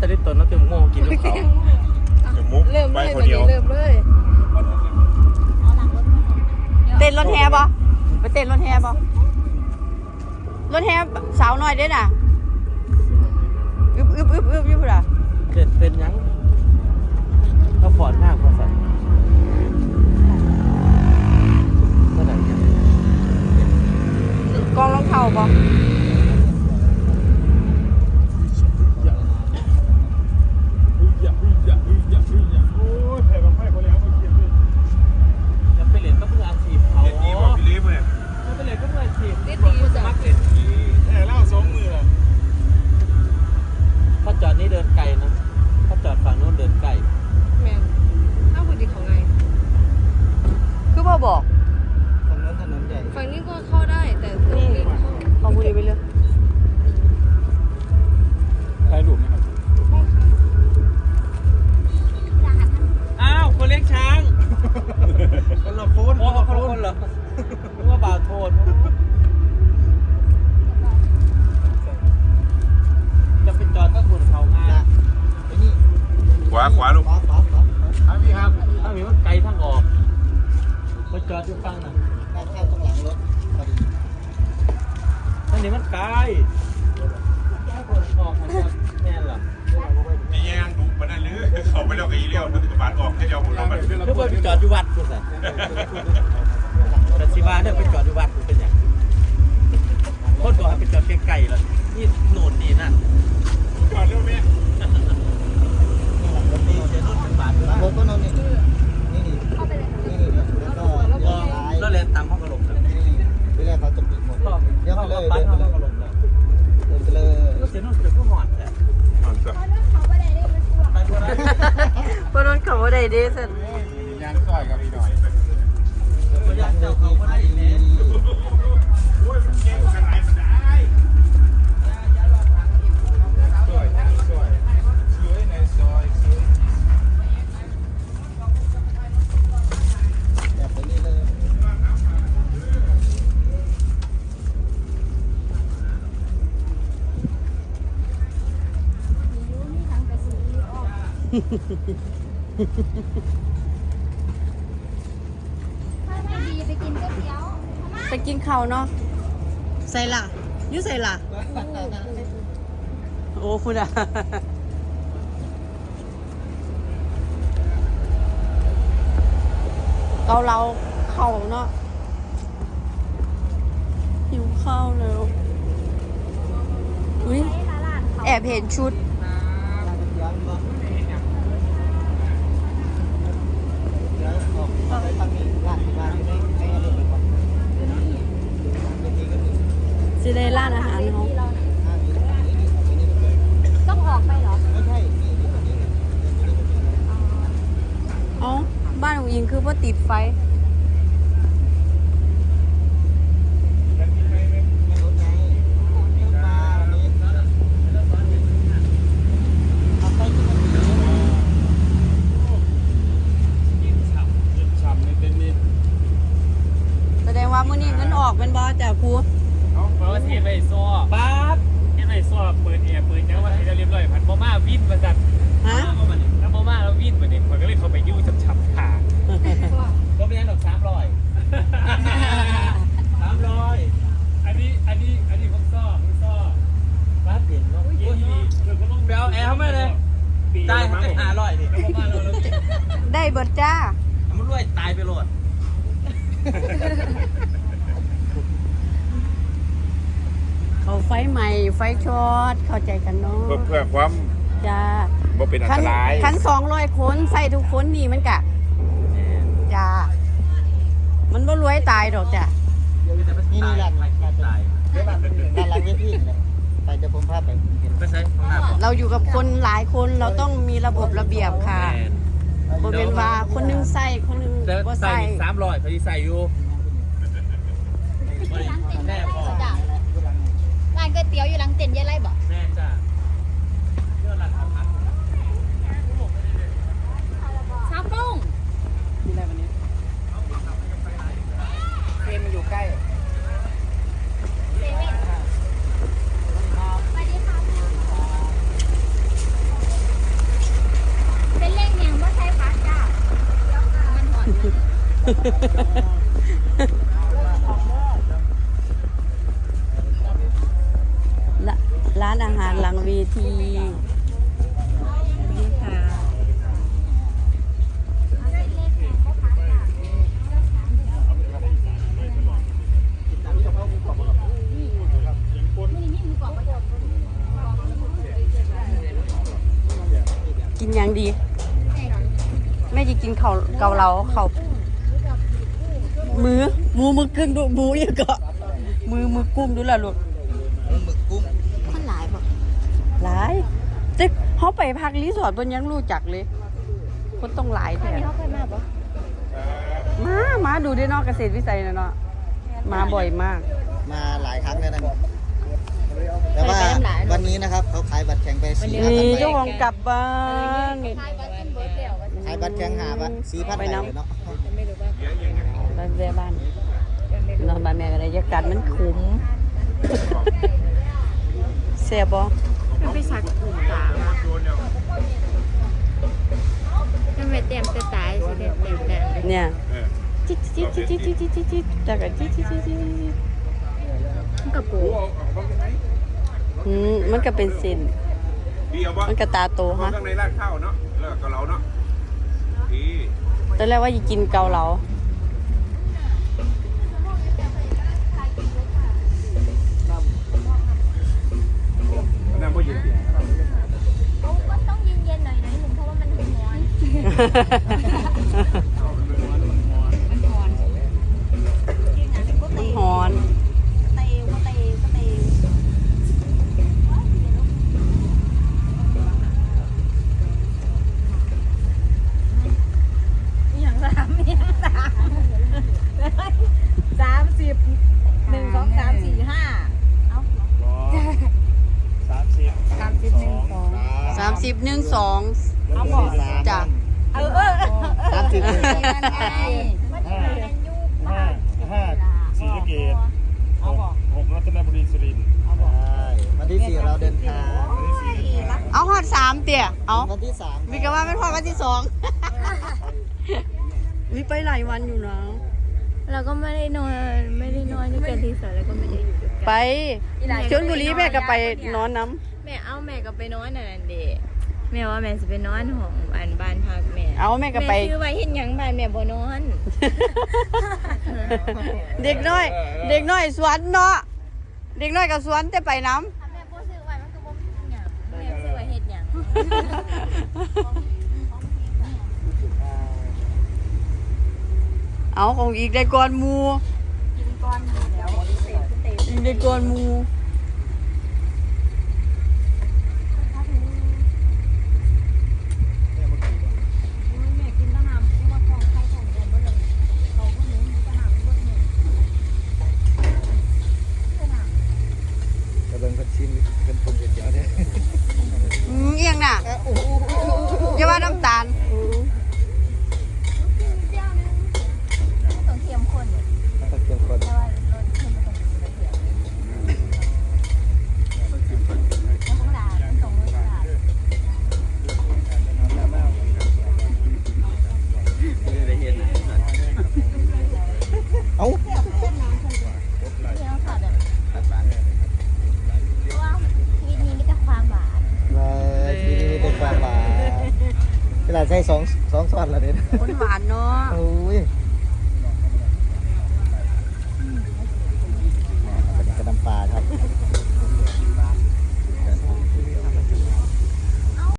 แต่ได้ตนแล้วเต็มโง่กินลูกเขาจะมุกเริ่มไปเลยควันนเดียนี้วเริ่มเลยเต้นรถแฮบ่ไปเต้นรถแฮบ่รถแฮสาวน้อยเด้น่ะอึบอึบอึบอึบอยู่พุ่นอะเด็ดเป็นหยังก็ฟอดหน้าพอสัตว์เมื่อไหร่เนี่ย กองรองเท้าบ่ โอ้ยแผ่บังไฟคนแล้วมาเขียนเลย จะไปเล่นก็เพื่ออาชีพเขา เด็ดดีกว่าพี่ลิฟเนี่ย จะไปเล่นก็เพื่ออาชีพ นี่ตีอยู่จ้ะ มักเล่น แผ่เล่าสองมืออะ ถ้าจอดนี่เดินไกลนะถ้าจอดฝั่งโน้นเดินไกล แมนถ้าคนดีของไง คือพ่อบอก ฝั่งโน้นถนนใหญ่ ฝั่งนี้ก็เข้าได้แต่ตรงนี้เข้า บอกผู้ดีไปเลย ถ่ายรูปนะครับ อ้าวคนเลี้ยงช้าง คนละโคน โอ้คนละคนเหรอนึกว่าบ่าวโทนจะไปจอดก็คุณเขาง่าย ขวาขวาลูกครับพี่ครับ ถ้ามีมันไกลทางออกไปจอดอยู่ฝั่งน่ะทางนี้มั นไกลออกมันก็แน่นล่ะนี่แย่งดูปะนั่นหรือเขาไปแล้วก็อีเลี้ยวนึกบาทออกให้เดียวผมลงมาคือว่าไปจอดอยู่วัดคุณสันแต่สิว่าเนี่ยไปจอดอยู่วัดคุณเป็นอย่างคนบอกให้ไปจอดไกลๆแล้วนี่โน่นนี่นั่น ได้เด้ซั่นยางซอยกับอีหน่อย บ่อยากเจ้าเขาบ่ได้อีกแล้วโอ้ยมันแก้ขนาดมันได้ซอยซอยสวยในซอยสวยแบบไปนี่เลยไปกินข้าวเนาะใส่ล่ะอยู่ใส่ล่ะโอ้คุณอะเกาเราเข้าเนาะหิวข้าวแล้วอุ้ยแอบเห็นชุด ย้อนมาแล้วออกไปทางนี้ลาดที่บ้านไม่ไม่อะไรไปก่อนบางทีก็มี สิได้ร้านอาหารเขาห้ามีนี่นี่ไปนี่ก็มีต้องออกไปเหรอไม่ใช่นี่นี่คนนี้เนี่ยเดินไปนี่ก็มีเอ๋อบ้านของอิงคือว่าติดไฟไม่รถไงไม่มาวันนี้เอาไปที่มันมีฉ่ำในเต็นท์นี้แสดงว่ามื้อนี้เงินออกเป็นบอแต่ครู เพราะว่าเทไปซ้อป๊าบเทไปซ้อเปิดแอร์เปิดยังว่าให้เราเรียบร้อยผัดโมม่าวิ่นมาจัดฮะถ้าโมม่าเราวิ่นมาเนี่ยผมก็เลยเข้าไปยุ่งฉับๆขาก็ไม่ได้ดอกสามร้อยสามร้อยอันนี้อันนี้อันนี้ผมซ้อผมซ้อป๊าบเปลี่ยนเนาะเย็นดีเดี๋ยวก็ลงไปเอาแอร์เข้ามาเลยได้ให้หาร้อยดิแล้วโมม่าเราเราได้เบิดจ้ามันรวยตายไปโหลด เขาไฟใหม่ไฟช็อตเข้าใจกันเนาะเพื่อเพื่อความจ้าบ่เป็นอันคัตรายคันสองร้อยคนใส่ทุกคนนี่มันกะจ้ามันบ่รวยตายดอกจ้ะนี่นี่ร้านไปร้านตายเดี๋ยวร้านร้านร้านเวทีนี่แหละไปเดี๋ยวผมพาไปเห็นไปใช้ข้างหน้าบอกเราอยู่กับคนหลายคนเราต้องมีระบบระเบียบค่ะบ่เป็นว่าคนหนึงใส่คนหนึงแต่บ่ใส่ใส่สามร้อยพอดีใส่อยู่ ร้านเต็นท์ แม่พอ จ้ะร้านก๋วยเตี๋ยวอยู่หลังเต็นท์ยายไร่บอก แม่จ้ะเรื่องราคาพัก ซาปุ้ง มีอะไรวันนี้เฟรมมันอยู่ใกล้ เซเว่นสวัสดีค่ะ ละ ร้านอาหารหลังเวทีนี่ค่ะกินหยังดี แม่จะกินเขาเกาเหลาเขา มือหมูมือกึ่งดูหมูอีกก็มือมือกุ้งดูล่ะลูกหมึกกุ้งคนหลายบ่หลายแต่เขาไปพักรีสอร์ทบนยังรู้จักเลย คนต้องหลายแท้ เขาเคยมาบ่มามาดูได้นอกเกษตรวิสัยนะเนาะ มาบ่อยมาก มาหลายครั้งแล้วนะแต่ว่าวันนี้นะครับเขาขายบัตรแข่งไปสี่พันนี่ใบเจ้าของกลับบ้านทายว่าขึ้นเบิร์ดแล้วว่าขายบัตรแข่งหาบัตรสี่พันใบเลยเนาะ้านแม่บ้านนอนบ้านแม่กันเลยอากาศมันคุ้มเสียบอมัไปสักขุมตามันไปเต็มแต่ตายสิเต็มแต่เนี่ยจิ๊ดจิ๊ดจิ๊ดจิ๊ดจิ๊ดจิ๊ดจิ๊ดแล้วก็จิ๊ดจิ๊ดจิ๊ดจิ๊ดมันกับกูอืมมันก็เป็นเส้นมันก็ตาโตฮะข้างในร้านข้าวเนาะแล้วก็เราเนาะตอนแรกว่าจะจิจจิจจิจจิจจิจจิจจิจจิจจิจจิจจิจจิจจิจจิจจิจ มันหอนเตวก็เตวก็เตวอย่างสามอย่างสามสามสิบหนึ่งสองสามสี่ห้าสามสิบสามสิบหนึ่งสองสามสิบหนึ่งสองเอาบอกจ้ะ เออเออสามสิบหนึ่งมันไงมันจะเป็นยูห้าห้าสีสะเกตหกหกรัตนบุรีสุรินทร์วันที่สี่เราเดินทางวันที่สี่เดินทางเอาหอดสามเตี่ยเอาวันที่สามมีกันว่าไม่พอวันที่สองมีไปหลายวันอยู่นะเราก็ไม่ได้นอนไม่ได้นอนด้วยกันที่สวนแล้วก็ไม่ได้อยู่ด้วยกันไปชลบุรีแม่ก็ไปนอนน้แม่เอาแม่ก็ไปนอนนั่นนะเด็ แม่ว่าแม่สิไปนอนของอันบ้านพักแม่ำเอาแม่ก็ไป แม่ซื้อไว้เห็นหยังบ้านแม่บ่นอน เด็กน้อย เด็กน้อยสวนเนาะเด็กน้อยกับสวนแต่ไปน้ถ้าแม่พูดซื้อไว้มันก็บ่มีหยังแม่ซื้อไว้เฮ็ดหยังำเอาของอีกได้ก่อนหมูกินก้อนอยู่แล้วอีกได้ก่อนหมู ขนาดใช่สองสองซ้อนละเด็ด คนหวานเนาะ โอ้ย